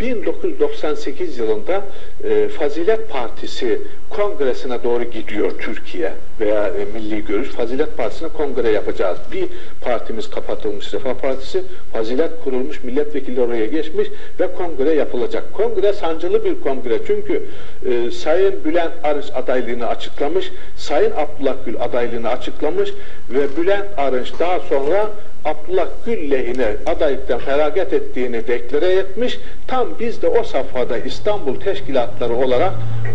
1998 yılında e, Fazilet Partisi kongresine doğru gidiyor Türkiye veya e, Milli Görüş. Fazilet Partisi'ne kongre yapacağız. Bir partimiz kapatılmış Refah Partisi, Fazilet kurulmuş, milletvekili oraya geçmiş ve kongre yapılacak. Kongre sancılı bir kongre çünkü e, Sayın Bülent Arınç adaylığını açıklamış, Sayın Abdullah Gül adaylığını açıklamış ve Bülent Arınç daha sonra Abdullah Gül lehine adaylıktan feragat ettiğini deklare etmiş. Tam biz de o safhada İstanbul teşkilatları olarak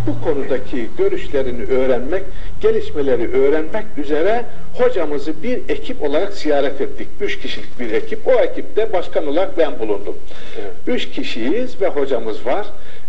bu konudaki görüşlerini öğrenmek, gelişmeleri öğrenmek üzere hocamızı bir ekip olarak ziyaret ettik. Üç kişilik bir ekip. O ekipte başkan olarak ben bulundum. Evet. Üç kişiyiz ve hocamız var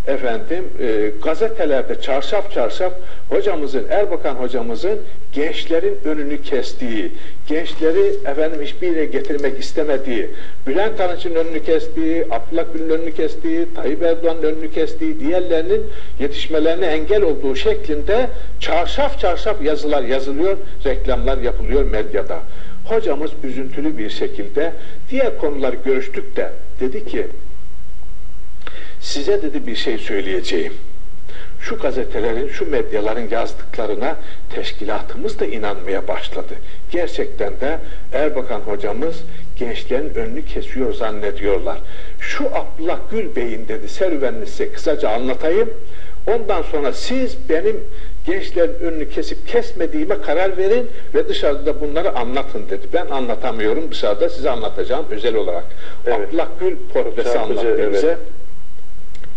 efendim e, gazetelerde çarşaf çarşaf hocamızın, Erbakan hocamızın gençlerin önünü kestiği, gençleri efendim hiçbir yere getirmek istemediği, Bülent Arınç'ın önünü kestiği, Abdullah Gül'ün önünü kestiği, Tayyip Erdoğan'ın önünü kestiği, diğerlerinin yetişmelerine engel olduğu şeklinde çarşaf çarşaf yazılar yazılıyor, reklamlar yapılıyor medyada. Hocamız üzüntülü bir şekilde diğer konuları görüştük de dedi ki size dedi bir şey söyleyeceğim. Şu gazetelerin, şu medyaların yazdıklarına teşkilatımız da inanmaya başladı. Gerçekten de Erbakan hocamız gençlerin önünü kesiyor zannediyorlar. Şu Abdullah Gül Bey'in dedi serüvenini size kısaca anlatayım. Ondan sonra siz benim gençlerin önünü kesip kesmediğime karar verin ve dışarıda bunları anlatın dedi. Ben anlatamıyorum dışarıda size anlatacağım özel olarak. Evet. Abdullah Gül portresi anlattı bize. Evet.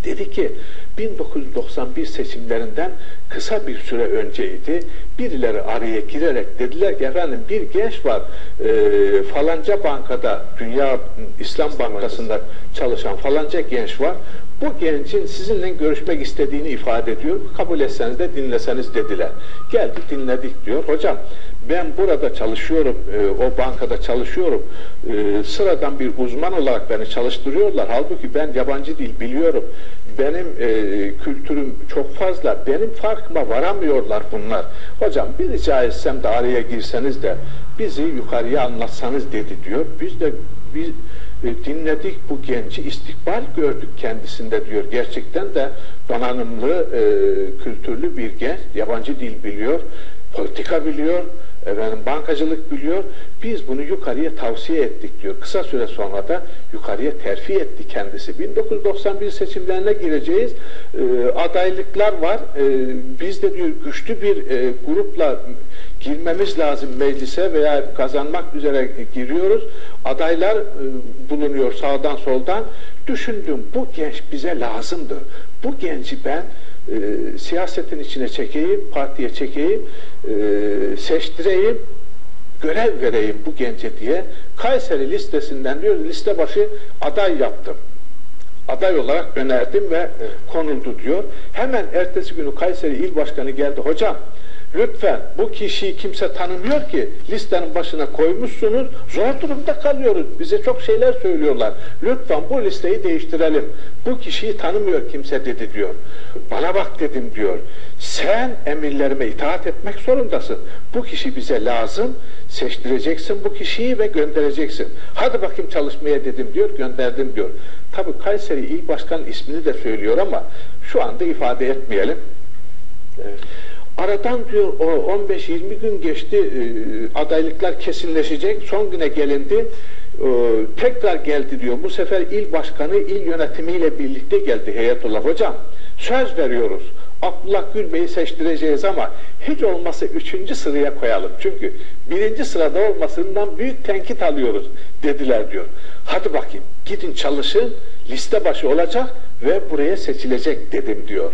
Dedi ki 1991 seçimlerinden kısa bir süre önceydi. Birileri araya girerek dediler ki efendim bir genç var e, falanca bankada Dünya İslam Bankası'nda çalışan falanca genç var. Bu gencin sizinle görüşmek istediğini ifade ediyor. Kabul etseniz de dinleseniz dediler. Geldik dinledik diyor. Hocam ben burada çalışıyorum, e, o bankada çalışıyorum. E, sıradan bir uzman olarak beni çalıştırıyorlar. Halbuki ben yabancı dil biliyorum benim e, kültürüm çok fazla, benim farkıma varamıyorlar bunlar. Hocam bir rica etsem de araya girseniz de bizi yukarıya anlatsanız dedi diyor. Biz de biz e, dinledik bu genci istikbal gördük kendisinde diyor. Gerçekten de donanımlı, e, kültürlü bir genç, yabancı dil biliyor, politika biliyor, efendim bankacılık biliyor. Biz bunu yukarıya tavsiye ettik diyor. Kısa süre sonra da yukarıya terfi etti kendisi. 1991 seçimlerine gireceğiz. E, adaylıklar var. E, biz de diyor güçlü bir e, grupla girmemiz lazım meclise veya kazanmak üzere giriyoruz. Adaylar e, bulunuyor sağdan soldan. Düşündüm bu genç bize lazımdı. Bu genci ben e, siyasetin içine çekeyim, partiye çekeyim, e, seçtireyim, görev vereyim bu gence diye Kayseri listesinden diyor liste başı aday yaptım. Aday olarak önerdim ve konuldu diyor. Hemen ertesi günü Kayseri İl Başkanı geldi. Hocam Lütfen bu kişiyi kimse tanımıyor ki listenin başına koymuşsunuz zor durumda kalıyoruz. Bize çok şeyler söylüyorlar. Lütfen bu listeyi değiştirelim. Bu kişiyi tanımıyor kimse dedi diyor. Bana bak dedim diyor. Sen emirlerime itaat etmek zorundasın. Bu kişi bize lazım. Seçtireceksin bu kişiyi ve göndereceksin. Hadi bakayım çalışmaya dedim diyor. Gönderdim diyor. Tabi Kayseri İl Başkan ismini de söylüyor ama şu anda ifade etmeyelim. Evet. Aradan diyor o 15-20 gün geçti e, adaylıklar kesinleşecek. Son güne gelindi. E, tekrar geldi diyor. Bu sefer il başkanı il yönetimiyle birlikte geldi Heyetullah hocam. Söz veriyoruz. Abdullah Gül Bey'i seçtireceğiz ama hiç olmazsa üçüncü sıraya koyalım. Çünkü birinci sırada olmasından büyük tenkit alıyoruz dediler diyor. Hadi bakayım gidin çalışın liste başı olacak ve buraya seçilecek dedim diyor.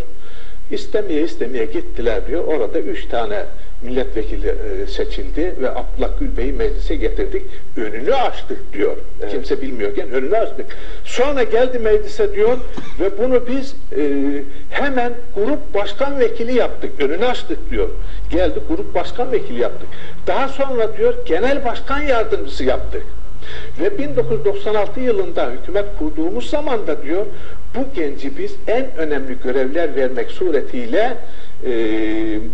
İstemeye istemeye gittiler diyor. Orada üç tane milletvekili e, seçildi ve Abdullah Gül Bey'i meclise getirdik. Önünü açtık diyor. Evet. Kimse bilmiyorken önünü açtık. Sonra geldi meclise diyor ve bunu biz e, hemen grup başkan vekili yaptık. Önünü açtık diyor. Geldi grup başkan vekili yaptık. Daha sonra diyor genel başkan yardımcısı yaptık. Ve 1996 yılında hükümet kurduğumuz zaman da diyor bu genci biz en önemli görevler vermek suretiyle e,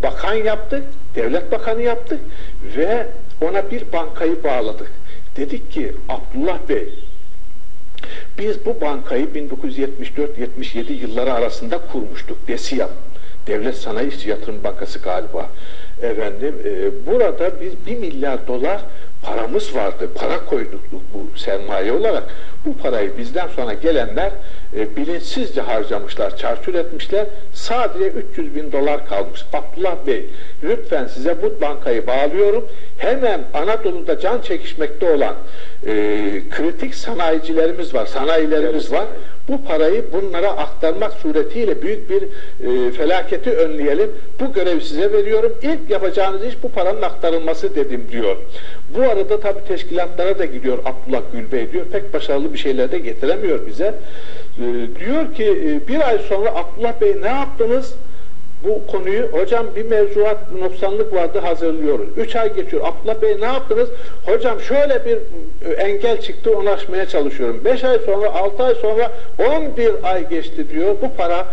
bakan yaptık, devlet bakanı yaptık ve ona bir bankayı bağladık. Dedik ki Abdullah Bey Biz bu bankayı 1974-77 yılları arasında kurmuştuk. DESİAP. Devlet Sanayi Yatırım Bankası galiba. Efendim, e, burada biz 1 milyar dolar paramız vardı. Para koyduk bu sermaye olarak. Bu parayı bizden sonra gelenler e, bilinçsizce harcamışlar, çarçur etmişler. Sadece 300 bin dolar kalmış. Abdullah Bey, lütfen size bu bankayı bağlıyorum. Hemen Anadolu'da can çekişmekte olan e, kritik sanayicilerimiz var, sanayilerimiz var. Bu parayı bunlara aktarmak suretiyle büyük bir e, felaketi önleyelim. Bu görevi size veriyorum. İlk yapacağınız iş bu paranın aktarılması dedim diyor. Bu arada tabi teşkilatlara da gidiyor Abdullah Gülbey diyor. Pek başarılı bir şeyler de getiremiyor bize. E, diyor ki e, bir ay sonra Abdullah Bey ne yaptınız? Bu konuyu hocam bir mevzuat noksanlık vardı hazırlıyoruz. Üç ay geçiyor. Abdullah Bey ne yaptınız? Hocam şöyle bir e, engel çıktı onu çalışıyorum. Beş ay sonra, altı ay sonra, on bir ay geçti diyor. Bu para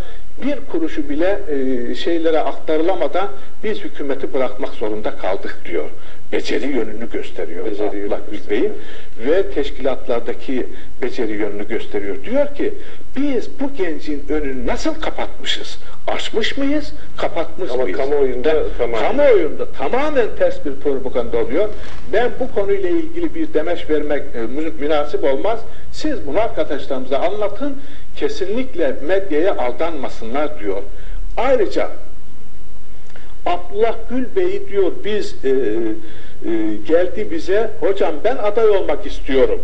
bir kuruşu bile e, şeylere aktarılamadan biz hükümeti bırakmak zorunda kaldık diyor. Beceri yönünü gösteriyor Beceri Abdullah Gül Bey ve teşkilatlardaki beceri yönünü gösteriyor. Diyor ki biz bu gencin önünü nasıl kapatmışız? Açmış mıyız? Kapatmış Ama mıyız? kamuoyunda Ben- tamamen- kamuoyunda tamamen ters bir propaganda oluyor. Ben bu konuyla ilgili bir demeç vermek e, mü- münasip olmaz. Siz bunu arkadaşlarımıza anlatın. Kesinlikle medyaya aldanmasınlar diyor. Ayrıca Abdullah Gül Bey diyor biz e, e, geldi bize hocam ben aday olmak istiyorum.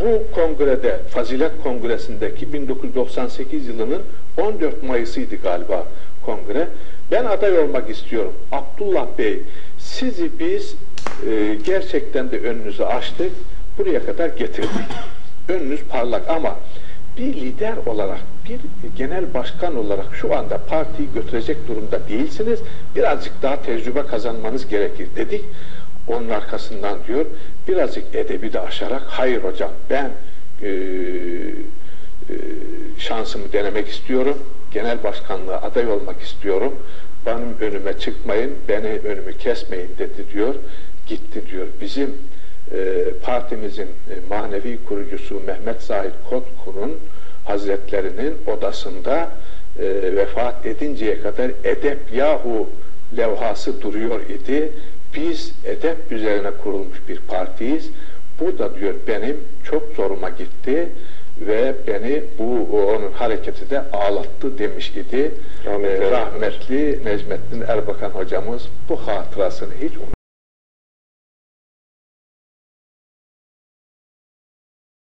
Bu kongrede Fazilet Kongresi'ndeki 1998 yılının 14 Mayıs'ıydı galiba kongre. Ben aday olmak istiyorum. Abdullah Bey sizi biz e, gerçekten de önünüzü açtık. Buraya kadar getirdik. Önünüz parlak ama bir lider olarak, bir genel başkan olarak şu anda partiyi götürecek durumda değilsiniz. Birazcık daha tecrübe kazanmanız gerekir dedik. Onun arkasından diyor, birazcık edebi de aşarak, hayır hocam ben e, e, şansımı denemek istiyorum. Genel başkanlığa aday olmak istiyorum. Benim önüme çıkmayın, beni önümü kesmeyin dedi diyor. Gitti diyor. Bizim partimizin e, manevi kurucusu Mehmet Zahid Kotkur'un Hazretlerinin odasında e, vefat edinceye kadar edep yahu levhası duruyor idi. Biz edep üzerine kurulmuş bir partiyiz. Bu da diyor benim çok zoruma gitti ve beni bu onun hareketi de ağlattı demiş idi. Rahmetli Ee, rahmetli Necmettin Erbakan hocamız bu hatırasını hiç